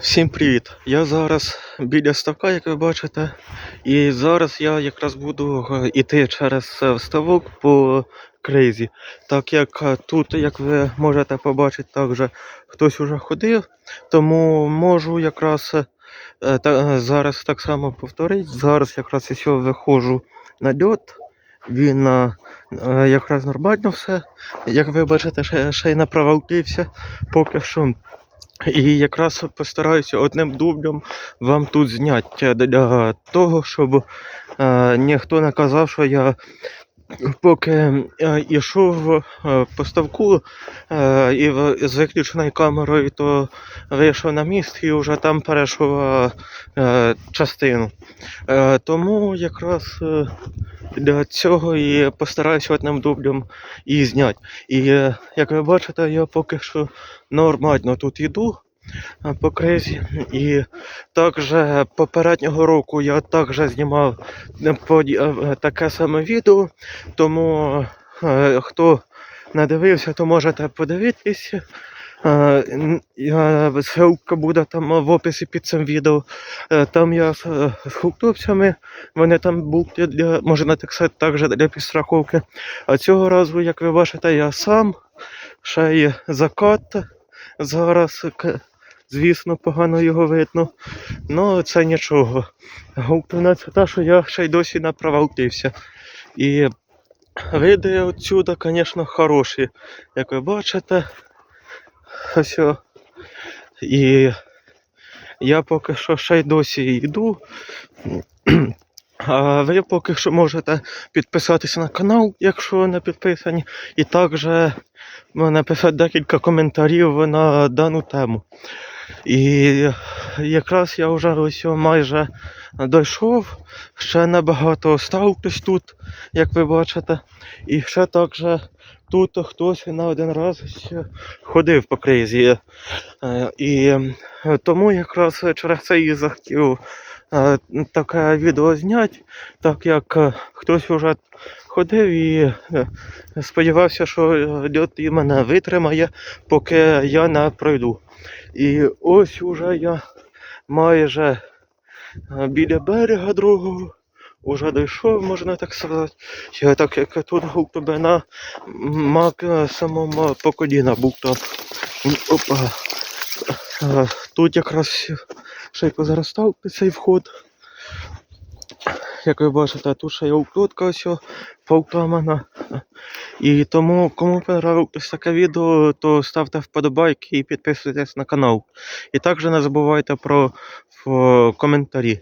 Всім привіт! Я зараз біля ставка, як ви бачите, і зараз я якраз буду е, іти через е, ставок по крейзі. Так як е, тут, як ви можете побачити, також хтось уже ходив, тому можу якраз е, та, е, зараз так само повторити. Зараз якраз я сьогодні виходжу на льот. Він е, е, якраз нормально все. Як ви бачите, ще, ще й не провалкився поки що. І якраз постараюся одним дублем вам тут зняти для того, щоб е, ніхто не казав, що я поки е, йшов е, по ставку е, і з виключеною камерою, то вийшов на міст і вже там перейшов е, частину. Е, тому якраз е, для цього і постараюся одним дублем і зняти. І е, як ви бачите, я поки що нормально тут йду е, по кризі. І також попереднього року я також знімав е, таке саме відео, тому хто не дивився, то можете подивитися. Ссылка буде там в описі під цим відео. Е, Там я з, е, з хлопцями, вони там були для, можна так сказати, також для підстраховки. А цього разу, як ви бачите, я сам, ще й закат зараз, звісно, погано його видно. Ну, це нічого. Головне це те, що я ще й досі не провалкився. І види отсюда, звісно, хороші, як ви бачите. Ось. І я поки що ще й досі йду. А ви поки що можете підписатися на канал, якщо не підписані, і також написати декілька коментарів на дану тему. І якраз я вже ось майже дійшов, ще набагато осталось тут, як ви бачите. І ще також тут хтось на один раз ходив по кризі. Е, І тому якраз через це і захотів е, таке відео зняти, так як е, хтось вже ходив і сподівався, що льот і мене витримає, поки я не пройду. І ось уже я майже біля берега другого. Уже дійшов, можна так сказати. Я так як тут на самому по коліна був там. Опа. Е, Тут якраз ще й позаростав цей вход. Як ви бачите, туша є укрутка ось поутамана. І тому, кому понравилось таке відео, то ставте вподобайки і підписуйтесь на канал. І також не забувайте про коментарі.